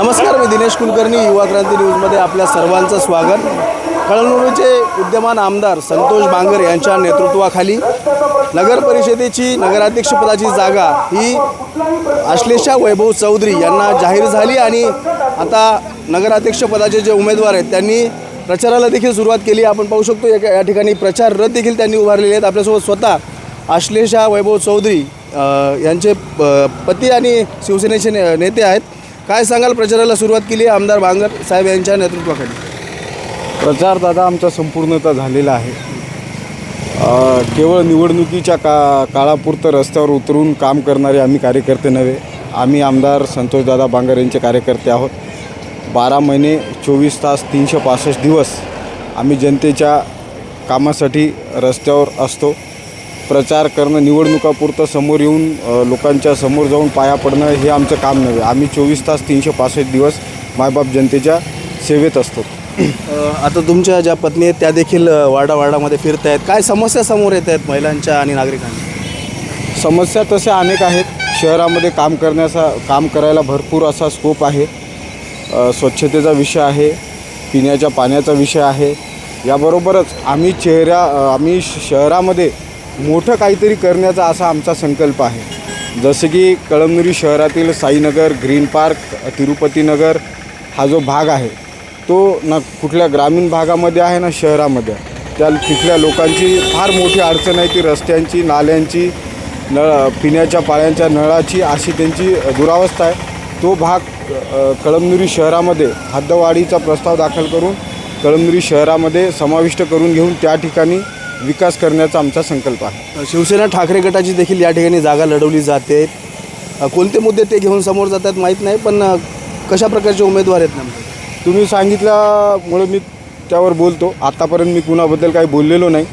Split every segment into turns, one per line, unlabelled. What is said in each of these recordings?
नमस्कार मी दिनेश कुलकर्णी युवा क्रांती न्यूजमध्ये आपल्या सर्वांचं स्वागत. कळमनुरीचे विद्यमान आमदार संतोष बांगर यांच्या नेतृत्वाखाली नगर परिषदेची नगराध्यक्षपदाची जागा ही आश्लेषा वैभव चौधरी यांना जाहीर झाली आणि आता नगराध्यक्षपदाचे जे उमेदवार आहेत त्यांनी प्रचाराला देखील सुरुवात केली. आपण पाहू शकतो या या ठिकाणी प्रचार रथ देखील त्यांनी उभारलेले आहेत. आपल्यासोबत स्वतः आश्लेषा वैभव चौधरी यांचे प- पती आणि शिवसेनेचे ने- नेते आहेत. काय सांगाल प्रचाराला सुरुवात केली आहे आमदार बांगर साहेब यांच्या नेतृत्वाखाली?
प्रचार दादा आमचा संपूर्णतः झालेला आहे. अ, केवळ निवडणुकीच्या का काळापुरतं रस्त्यावर उतरून काम करणारे आम्ही कार्यकर्ते नव्हे आम्ही आमदार संतोषदादा बांगर यांचे कार्यकर्ते आहोत. बारा महिने चोवीस तास तीनशे पासष्ट दिवस आम्ही जनतेच्या कामासाठी रस्त्यावर असतो. प्रचार करणं निवडणुकापुरतं समोर येऊन लोकांच्या समोर जाऊन पाया पडणं हे आमचं काम नव्हे. आम्ही चोवीस तास तीनशे पासष्ट दिवस मायबाप जनतेच्या सेवेत असतो.
आता तुमच्या ज्या पत्नी आहेत त्या देखील अ, वाडावाडामध्ये फिरत आहेत. काय समस्या समोर येत आहेत महिलांच्या आणि नागरिकांच्या?
समस्या तशा अनेक आहेत. शहरामध्ये काम करण्याचा काम करायला भरपूर असा स्कोप आहे. स्वच्छतेचा विषय आहे पिण्याच्या पाण्याचा विषय आहे. याबरोबरच आम्ही चेहऱ्या आम्ही श- शहरामध्ये मोठं काहीतरी करण्याचा असा आमचा संकल्प आहे. जसं की कळमनुरी शहरातील साईनगर ग्रीन पार्क तिरुपतीनगर हा जो भाग आहे तो ना कुठल्या ग्रामीण भागामध्ये आहे ना शहरामध्ये त्या तिथल्या लोकांची फार मोठी अडचण आहे की रस्त्यांची नाल्यांची नळ पिण्याच्या पाण्याच्या नळाची अशी त्यांची दुरावस्था आहे. तो भाग कळमनुरी शहरामध्ये हद्दवाढीचा प्रस्ताव दाखल करून कळमनुरी शहरामध्ये समाविष्ट करून घेऊन त्या ठिकाणी विकास करण्याचा आमचा संकल्प आहे.
शिवसेना ठाकरे गटाची देखील या ठिकाणी जागा लढवली जाते. अ, कोणते मुद्दे ते घेऊन समोर जातात माहीत नाही पण अ, कशा प्रकारचे उमेदवार आहेत नेमके?
तुम्ही सांगितल्यामुळे मी त्यावर बोलतो. आतापर्यंत मी कुणाबद्दल काही बोललेलो नाही.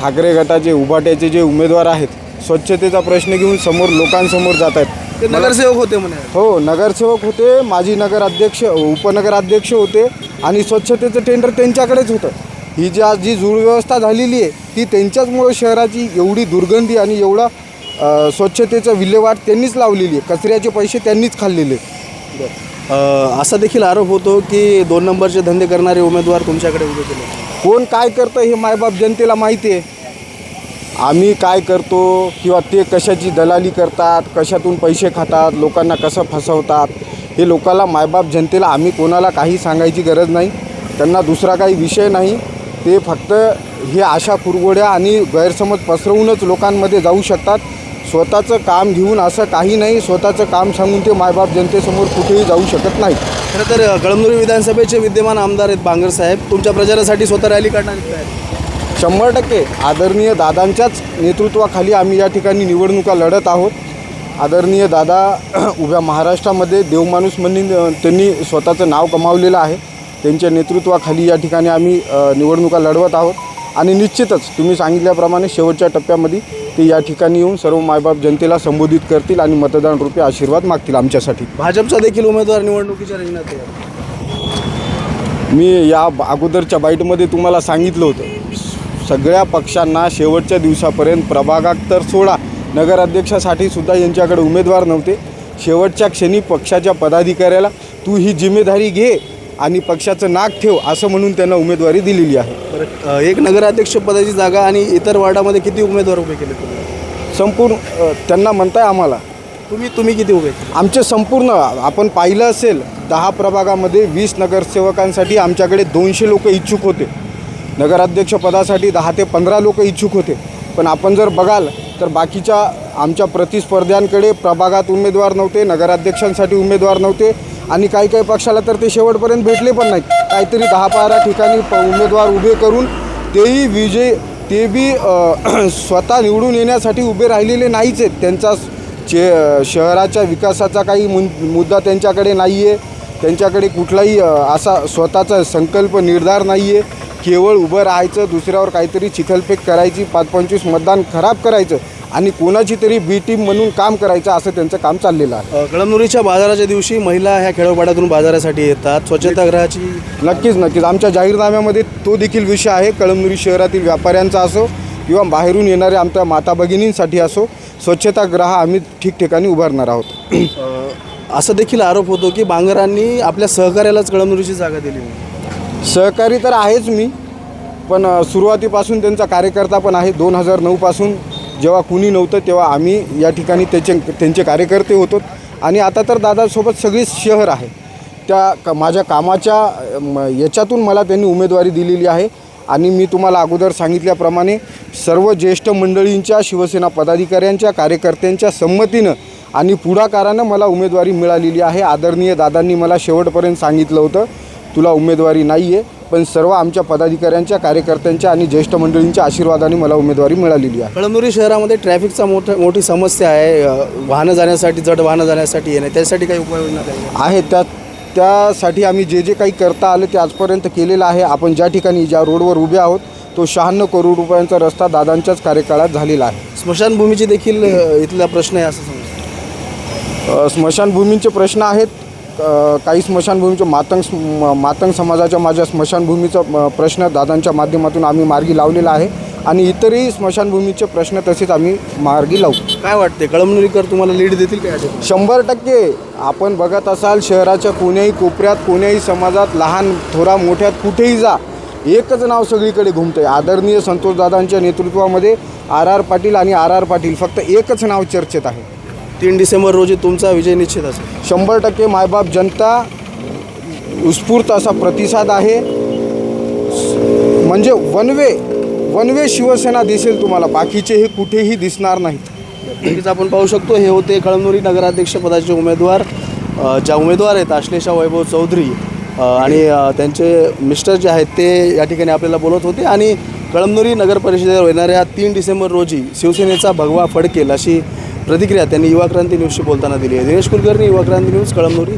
ठाकरे गटाचे उभाट्याचे जे उमेदवार आहेत स्वच्छतेचा प्रश्न घेऊन समोर लोकांसमोर जात आहेत.
ते नगरसेवक होते म्हणे.
हो नगरसेवक होते माजी नगराध्यक्ष उपनगराध्यक्ष होते आणि स्वच्छतेचं टेंडर त्यांच्याकडेच होतं. ही जी आज जी व्यवस्था झालेली आहे ती त्यांच्याचमुळं शहराची एवढी दुर्गंधी आणि एवढा स्वच्छतेचं विल्हेवाट त्यांनीच लावलेली आहे. कचऱ्याचे पैसे त्यांनीच खाल्लेले
असा देखील आरोप होतो की दोन नंबरचे धंदे करणारे उमेदवार तुमच्याकडे उभे केले.
कोण काय करतं हे मायबाप जनतेला माहिती आहे. आम्ही काय करतो किंवा ते कशाची दलाली करतात कशातून पैसे खातात लोकांना कसं फसवतात हे लोकांना मायबाप जनतेला आम्ही कोणाला काही सांगायची गरज नाही. त्यांना दुसरा काही विषय नाही. ते फक्त हे आशा कुरगोड्या आणि गैरसमज पसरवूनच लोकांमध्ये जाऊ शकतात. स्वतःचं काम घेऊन असं काही नाही स्वतःचं काम सांगून ते मायबाप जनतेसमोर कुठेही जाऊ शकत नाही
खरं तर कळमनुरी विधानसभेचे विद्यमान आमदार आहेत बांगर साहेब. तुमच्या प्रचारासाठी स्वतः रॅली काढणार आहेत
शंभर टक्के. आदरणीय दादांच्याच नेतृत्वाखाली आम्ही या ठिकाणी निवडणुका लढत आहोत. आदरणीय दादा उभ्या महाराष्ट्रामध्ये देवमाणूस म्हणून त्यांनी स्वतःचं नाव कमावलेलं आहे. त्यांच्या नेतृत्वाखाली या ठिकाणी आम्ही निवडणुका लढवत आहोत. आणि निश्चितच तुम्ही सांगितल्याप्रमाणे शेवटच्या टप्प्यामध्ये ते या ठिकाणी येऊन सर्व मायबाप जनतेला संबोधित करतील आणि मतदान रूपी आशीर्वाद मागतील आमच्यासाठी.
भाजपचा देखील उमेदवार निवडणुकीच्या रिंगणात आहे.
मी या अगोदरच्या बाईटमध्ये तुम्हाला सांगितलं होतं सगळ्या पक्षांना शेवटच्या दिवसापर्यंत प्रभागात तर सोडा नगराध्यक्षासाठी सुद्धा यांच्याकडे उमेदवार नव्हते. शेवटच्या क्षणी पक्षाच्या पदाधिकाऱ्याला तू ही जिम्मेदारी घे आणि पक्षाचं नाक ठेव असं म्हणून त्यांना उमेदवारी दिलेली आहे.
बरं एक नगराध्यक्ष पदाची जागा आणि इतर वार्डामध्ये किती उमेदवार उभे केले तुम्ही?
संपूर्ण अ, त्यांना म्हणताय आम्हाला.
तुम्ही तुम्ही किती उभे केले?
आमचे संपूर्ण आपण पाहिलं असेल दहा प्रभागामध्ये वीस नगरसेवकांसाठी आमच्याकडे दोनशे लोक इच्छुक होते. नगराध्यक्षपदासाठी दहा ते पंधरा लोक इच्छुक होते. पण आपण जर बघाल तर बाकीच्या आमच्या प्रतिस्पर्ध्यांकडे प्रभागात उमेदवार नव्हते नगराध्यक्षांसाठी उमेदवार नव्हते आणि काही काही पक्षाला तर ते शेवटपर्यंत भेटले पण नाहीत. काहीतरी दहा बारा ठिकाणी प उमेदवार उभे करून तेही विजय ते बी स्वतः निवडून येण्यासाठी उभे राहिलेले नाहीच आहेत. त्यांचा चे शहराच्या विकासाचा काही मु मुद्दा त्यांच्याकडे नाही आहे त्यांच्याकडे कुठलाही असा स्वतःचा संकल्प निर्धार नाही आहे केवळ उभं राहायचं दुसऱ्यावर काहीतरी चिखलफेक करायची पाच पंचवीस मतदान खराब करायचं आणि कोणाची तरी बी टीम म्हणून काम करायचं असं त्यांचं काम चाललेलं आहे.
कळमनुरीच्या बाजाराच्या दिवशी महिला ह्या खेडोपाड्यातून बाजारासाठी येतात. स्वच्छतागृहाची
नक्कीच नक्कीच. आमच्या जाहीरनाम्यामध्ये तो देखील विषय आहे. कळमनुरी शहरातील व्यापाऱ्यांचा असो किंवा बाहेरून येणाऱ्या आमच्या माता भगिनींसाठी असो स्वच्छतागृह आम्ही ठिकठिकाणी उभारणार आहोत.
असं देखील आरोप होतो की बांगरांनी आपल्या सहकार्यालाच कळमनुरीची जागा दिली.
सहकारी तर आहेच मी पण अ, सुरुवातीपासून त्यांचा कार्यकर्ता पण आहे. दोन हजार नऊपासून जेव्हा कुणी नव्हतं तेव्हा आम्ही या ठिकाणी त्याचे त्यांचे कार्यकर्ते होतो. आणि आता तर दादासोबत सगळीच शहर आहे. त्या क माझ्या कामाच्या म, याच्यातून मला त्यांनी उमेदवारी दिलेली आहे. आणि मी तुम्हाला अगोदर सांगितल्याप्रमाणे सर्व ज्येष्ठ मंडळींच्या शिवसेना पदाधिकाऱ्यांच्या कार्यकर्त्यांच्या संमतीनं आणि पुढाकारानं मला उमेदवारी मिळालेली आहे. आदरणीय दादांनी मला शेवटपर्यंत सांगितलं होतं. तुला उमेदवारी नाही आहे पण सर्व आमच्या पदाधिकाऱ्यांच्या कार्यकर्त्यांच्या आणि ज्येष्ठ मंडळींच्या आशीर्वादाने मला उमेदवारी मिळालेली आहे.
कळमनुरी शहरामध्ये ट्रॅफिकचा मोठा मोठी समस्या आहे. वाहनं जाण्यासाठी जड वाहनं जाण्यासाठी येणे त्यासाठी काही उपाययोजना
आहे त्या त्यासाठी आम्ही जे जे काही करता आलं ते आजपर्यंत केलेलं आहे. आपण ज्या ठिकाणी ज्या रोडवर उभे आहोत तो शहाण्णव करोड रुपयांचा रस्ता दादांच्याच कार्यकाळात झालेला आहे.
स्मशानभूमीची देखील इथला प्रश्न आहे असं समजतं.
स्मशानभूमींचे प्रश्न आहेत. काही स्मशानभूमीचे मातंग स्म- मातंग समाजाच्या माझ्या स्मशानभूमीचा प्रश्न दादांच्या माध्यमातून आम्ही मार्गी लावलेला आहे आणि इतरही स्मशानभूमीचे प्रश्न तसेच आम्ही मार्गी लावू.
काय वाटते कळमनुरीकर तुम्हाला लीड देतील काय
शंभर टक्के. आपण बघत असाल शहराच्या कोण्याही कोपऱ्यात कोण्याही समाजात लहान थोरा मोठ्यात कुठेही जा एकच नाव सगळीकडे घुमतंय. आदरणीय संतोषदादांच्या नेतृत्वामध्ये आर आर पाटील आणि आर आर पाटील फक्त एकच नाव चर्चेत आहे.
तीन डिसेंबर रोजी तुमचा विजय निश्चित असेल.
शंभर टक्के मायबाप जनता उत्स्फूर्त असा प्रतिसाद आहे. म्हणजे one way one way Shiv Sena दिसेल तुम्हाला. बाकीचे हे कुठेही दिसणार नाहीत.
नक्कीच आपण पाहू शकतो हे होते कळमनुरी नगराध्यक्षपदाचे उमेदवार अ, ज्या उमेदवार आहेत आश्लेषा वैभव चौधरी अ, आणि अ, त्यांचे मिस्टर जे आहेत ते या ठिकाणी आपल्याला बोलत होते. आणि कळमनुरी नगर परिषदेवर येणाऱ्या तीन डिसेंबर रोजी शिवसेनेचा भगवा फडकेल अशी प्रतिक्रिया त्यांनी युवा क्रांती न्यूजशी बोलताना दिली आहे. दिनेश कुलकर्णी युवा क्रांती न्यूज कळमनुरी.